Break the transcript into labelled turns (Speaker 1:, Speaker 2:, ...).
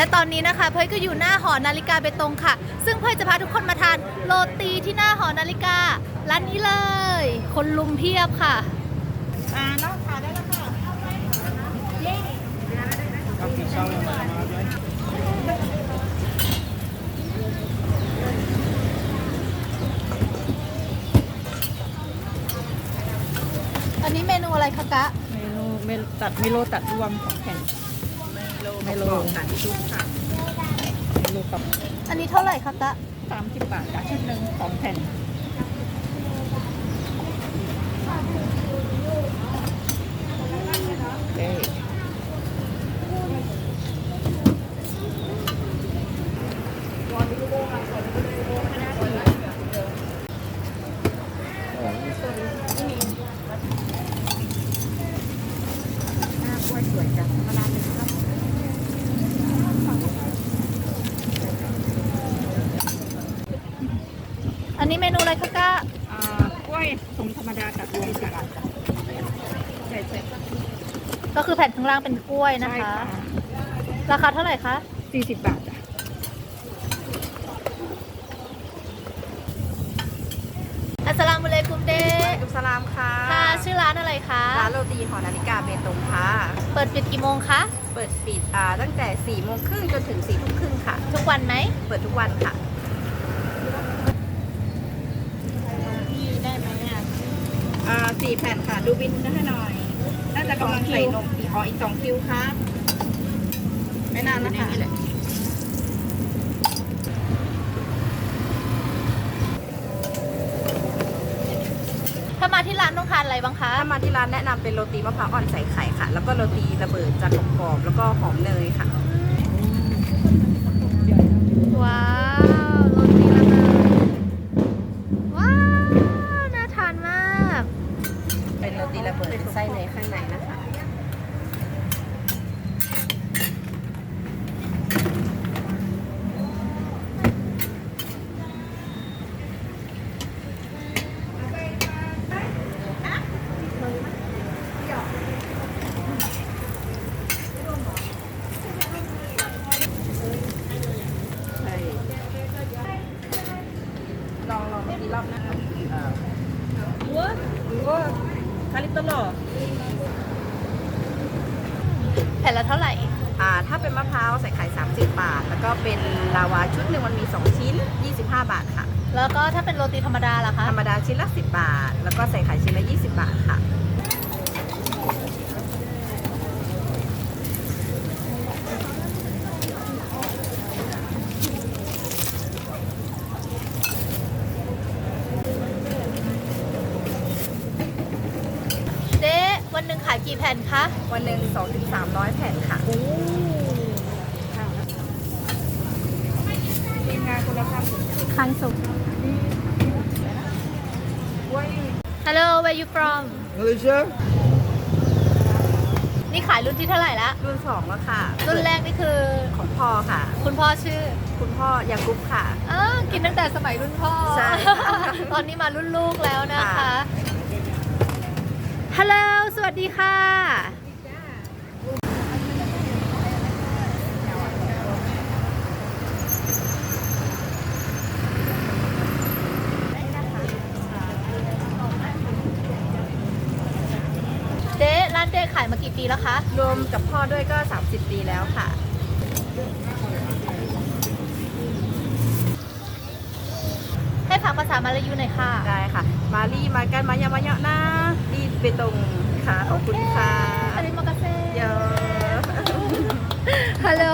Speaker 1: และตอนนี้นะคะเพื่อก็อยู่หน้าหอนาฬิกาเบตงค่ะ ซึ่งเพื่อจะพาทุกคนมาทานโรตีที่หน้าหอนาฬิกา ร้านนี้เลย คนลุมเพียบค่ะ
Speaker 2: อ่าน้องขาได้แล้วค่ะ
Speaker 1: อันนี้เมนูอะไรคะกะ
Speaker 2: เมนูเมนูตัดเมโลตัดรวมของแผ่น เมโลตัดชุดค่ะเมโลกับ
Speaker 1: อันนี้เท่าไหร่คะกะ
Speaker 2: สามสิบบาทจากชุดหนึ่งสองแผ่นเอ้ย หน้ากล้วยสวยจังธรรมดาหนึ่งครับ
Speaker 1: อันนี้เมนูอะไรคะกะ
Speaker 2: อ่ากล้วยถุงธรรมดากับรวมกันใช่ใช่
Speaker 1: ก็คือแผ่นข้างล่างเป็นกล้วยนะคะ ราคาเท่าไหร่คะ
Speaker 2: สี่สิบบาทจ้ะ
Speaker 1: อัสสลามุอะลัยกุมเด
Speaker 3: ดุสลามค่ะ
Speaker 1: ค่ะชื่อร้านอะไรคะ
Speaker 3: ร้านโรตีหอนาฬิกาเบตงค่ะ
Speaker 1: เปิดปิดกี่โมงคะ
Speaker 3: เปิดปิดอ่าตั้งแต่4ี่โมงครึ่งจนถึง4ี่ทุ่มครึ่งค่ะ
Speaker 1: ทุกวันไหม
Speaker 3: เปิดทุกวันค่ะ
Speaker 2: ได้ไหมอะ
Speaker 3: อ่าสี่แผ่นค่ะ ดูบินให้หน่อย น่าจะกำลังใส่นมอีกอ๋ออีกสองคิวค่ะไม่นานนะคะ
Speaker 1: ถ้ามาที่ร้านต้องทานอะไรบ้างคะ
Speaker 3: ถ้ามาที่ร้านแนะนำเป็นโรตีมะพร้าวอ่อนใส่ไข่ค่ะ แล้วก็โรตีระเบิดจากกรอบๆแล้วก็หอมเนยค่ะ
Speaker 1: ว้าวโรตีระเบิดว้าว น่าทานมาก
Speaker 3: เป็นโรตีระเบิดเป็นไส้เนยข้างในนะคะ
Speaker 2: ใช่
Speaker 3: ลองลองอีกรอบนะคะ
Speaker 2: ว้า ว้าคาริโตโล
Speaker 1: แผ่นละเท่าไหร่
Speaker 3: อ่า ถ้าเป็นมะพร้าวใส่ไข่ 30 บาท แล้วก็เป็นลาวาชุดหนึ่งมันมี 2 ชิ้น 25 บาทค่ะ
Speaker 1: แล้วก็ถ้าเป็นโรตีธรรมดาล่ะคะ
Speaker 3: ธรรมดาชิ้นละ 10 บาท แล้วก็ใส่ไข่ชิ้นละ 20 บาทค่ะ
Speaker 1: เจ๊ วันหนึ่งขายกี่แผ่นคะ
Speaker 3: วันหนึ่ง2ถึง300แผ่นค่ะ
Speaker 2: ทีมงานคุณภาพสูง
Speaker 1: คันสุก Hello where you from
Speaker 4: Malaysia?
Speaker 1: นี่ขายรุ่นที่เท่าไหร่ละ
Speaker 3: รุ่น2แล้วค่ะ
Speaker 1: รุ่นแรกนี่คือ
Speaker 3: ของพ่อค่ะ
Speaker 1: คุณพ่อชื่อ
Speaker 3: คุณพ่อยากุบค่ะ
Speaker 1: อ่ากินตั้งแต่สมัยรุ่นพ่อ
Speaker 3: ใช่ค่ะ
Speaker 1: ตอนนี้มารุ่นลูกแล้วนะคะ
Speaker 3: ค่ะ
Speaker 1: ฮัลโหลส วัสดีค่ะ เจ๊ร้านเจ๊ขายมากี่ปีแล้วคะ
Speaker 3: รวมกับพ่อด้วยก็ 30 ปีแล้วค่ะ
Speaker 1: ให้ฝากภาษามาลายูหน่อยค่ะ
Speaker 3: ได้ค่ะ มารีมากันมายามายะนะดีเบตง ค่ะ ขอบคุณค่ะ
Speaker 1: อาริมากาเซ่
Speaker 3: เยอะ
Speaker 1: ฮัลโหล